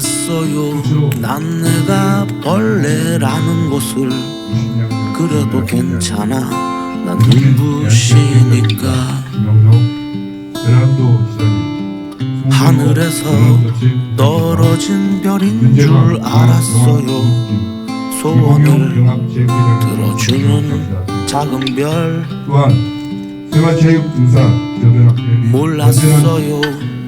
몰랐어요 난 내가 벌레라는 것을 그래도 괜찮아 난 눈부시니까 하늘에서 떨어진 별인 줄 알았어요 소원을 들어주는 작은 별 또한 생활체육등사 여변학회 몰랐어요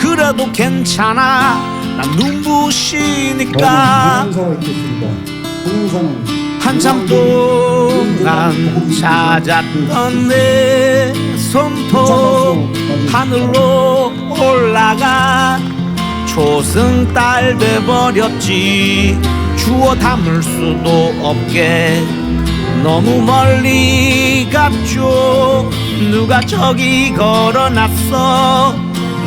그래도 괜찮아. 난 눈부시니까. 있겠습니다. 한참 동안 찾았던 내 손톱 하늘로 올라가. 초승달 돼버렸지. 주워 담을 수도 없게. 너무 멀리 갔죠. 누가 저기 걸어놨어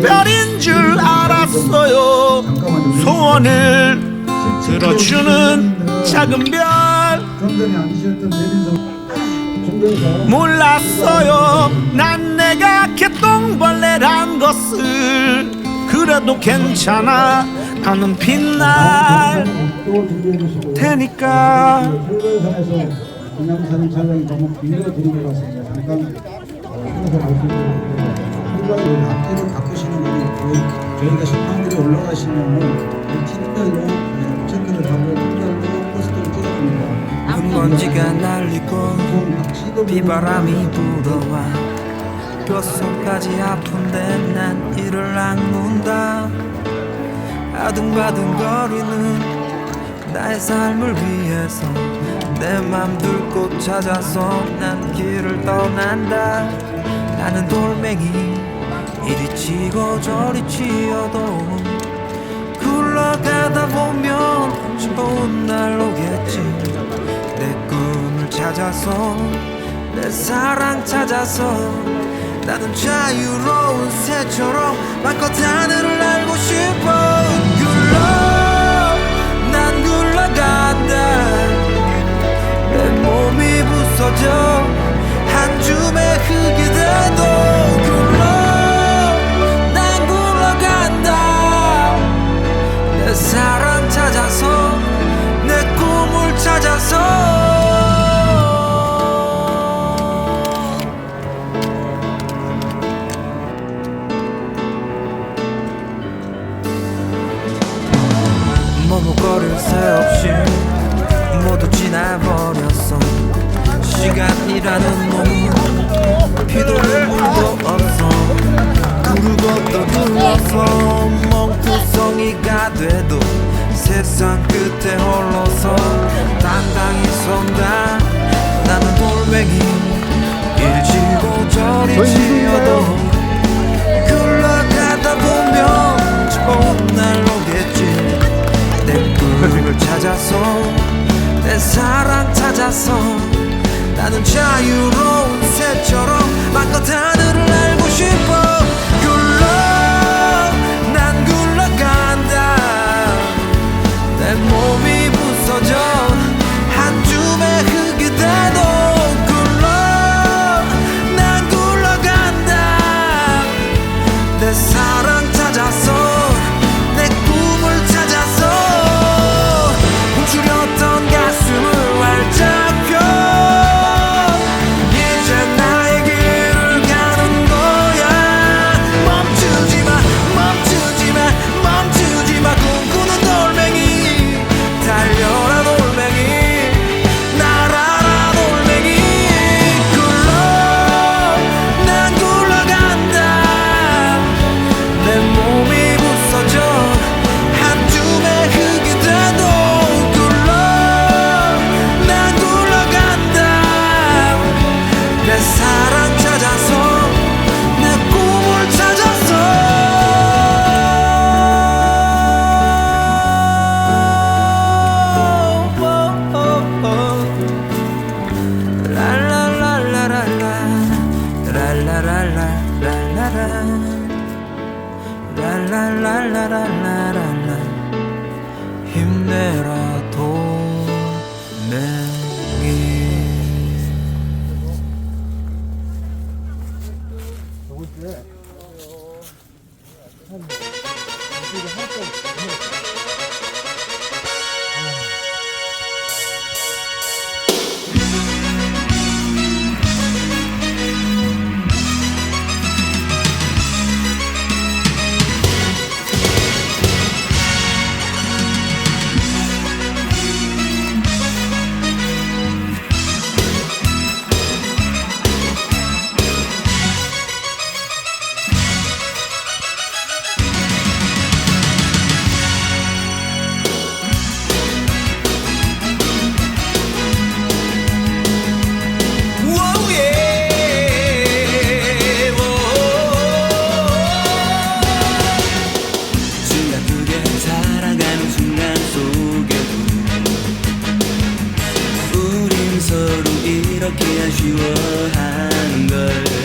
별인 줄 알았어요. 소원을 들어주는 작은 별. 몰랐어요. 난 내가 개똥벌레란 것을 그래도 괜찮아. 나는 빛날 테니까. 동양사진 촬영이 너무 빌려드린 것 같습니다. 잠깐 한가위 앞뒤로 바꾸시는 분이 거의 저희가 심판들이 올라가시면 팀별로 체크를 하고 팀별로 포스트를 찍어줍니다. 먼지가 날리고 비바람이 불어와 뼛속까지 아픈데 난 이를 악문다 아둥바둥거리는 나의 삶을 위해서 내 맘 들고 찾아서 난 길을 떠난다 나는 돌멩이 이리 치고 저리 치어도 굴러가다 보면 좋은 날 오겠지. 내 꿈을 찾아서 내 사랑 찾아서 나는 자유로운 새처럼 마껏 하늘을 날고 싶어. 굴러 난 굴러간다. 내 몸이 부서져 한 줌의 서로 이렇게 아쉬워하는 걸.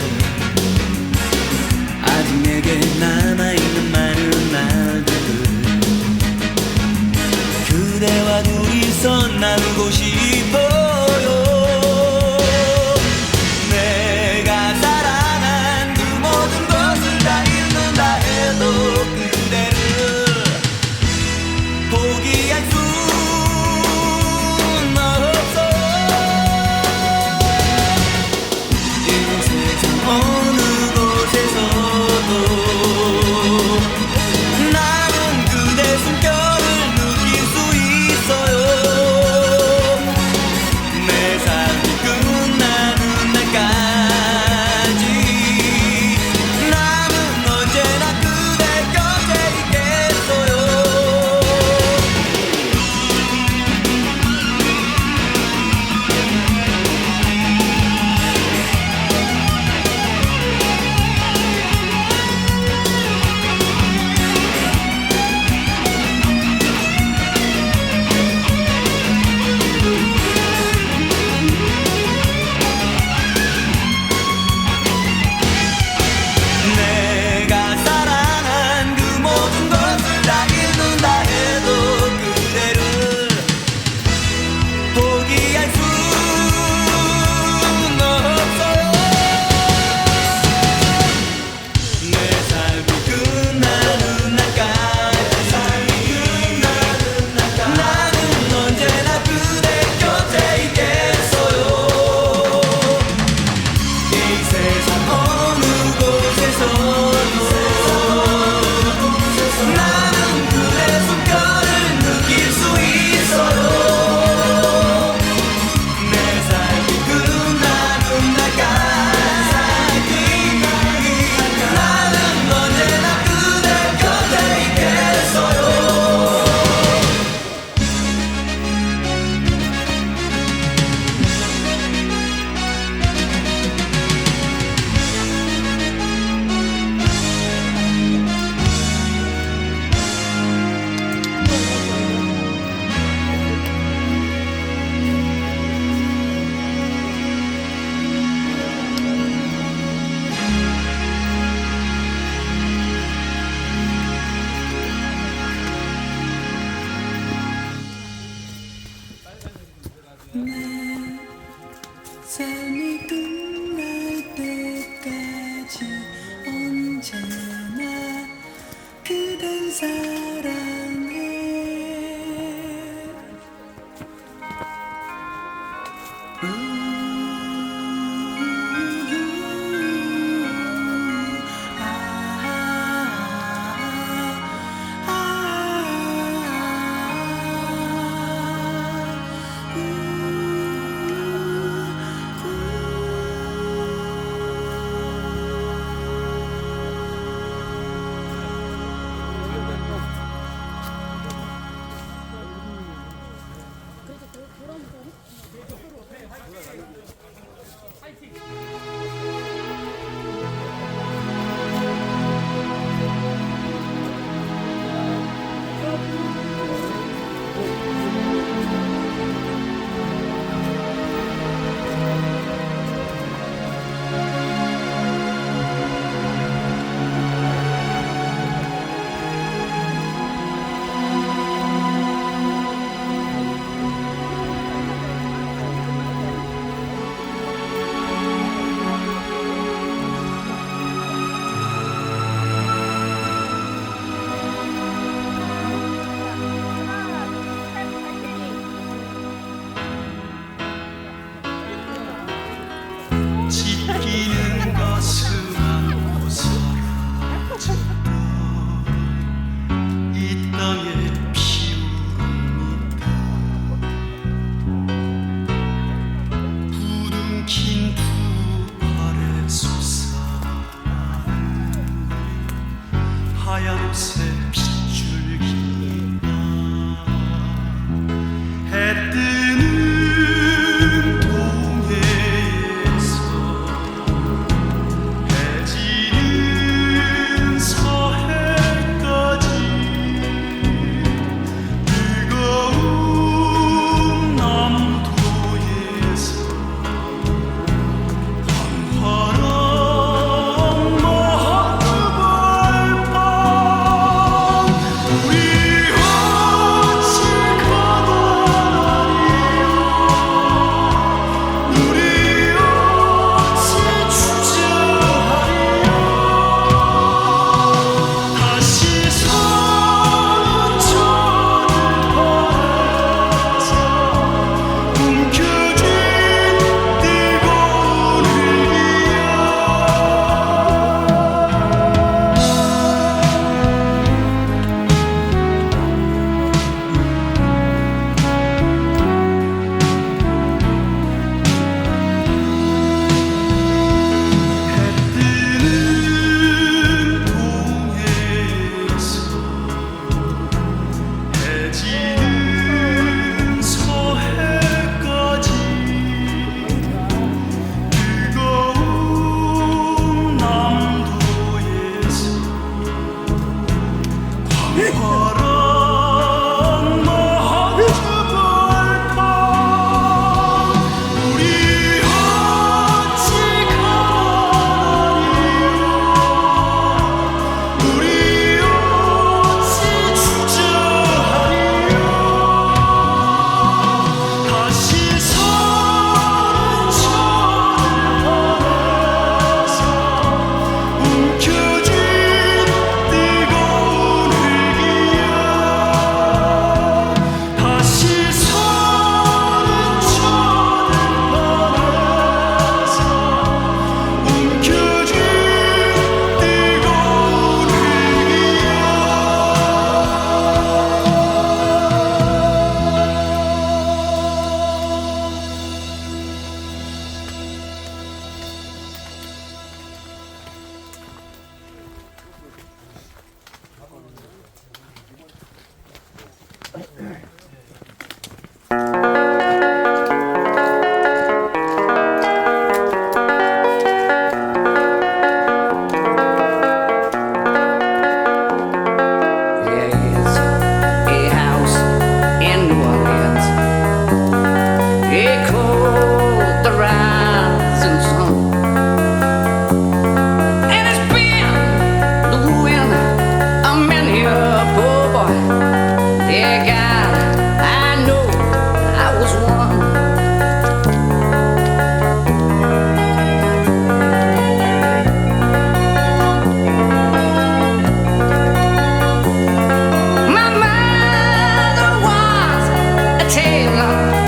Mayan sevgi çölük table.